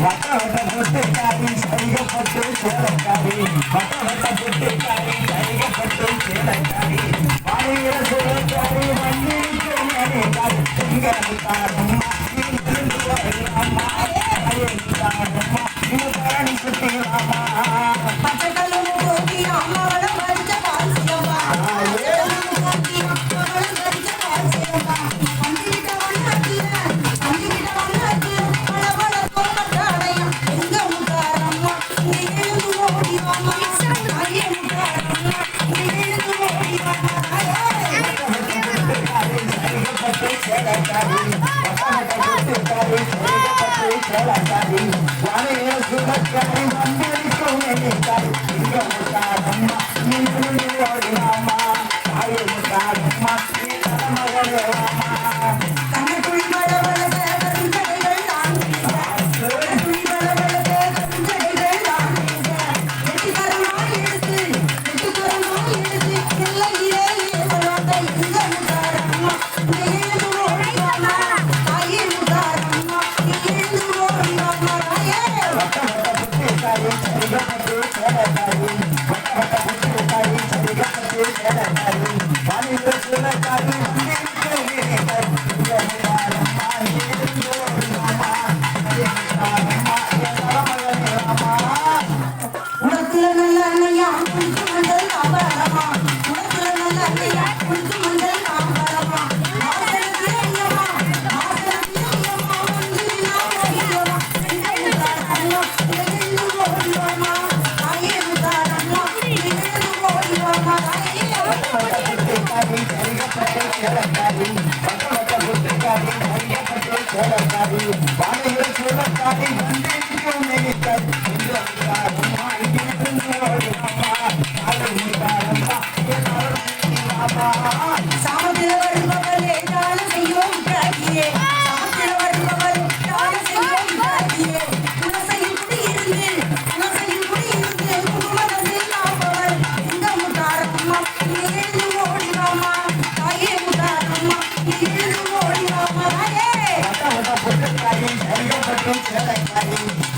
வட்ட வட்ட பொட்டுக்காரி சரிகப்பட்டு சேலக்காரி வட்ட வட்ட பொட்டுக்காரி சரிகப்பட்டு சேலக்காரி பாடுகிற சுகக்காரி வண்டி அணிக்காரி I'm உனக்கு நல்ல அண்ணையா உனக்கு நல்ல அபரமா உனக்கு நல்ல அண்ணையா உனக்கு ಬಾಳೆಗಳು ಚೋಳಕ್ಕಾಗಿ ಬಂದೆ Đang chờ.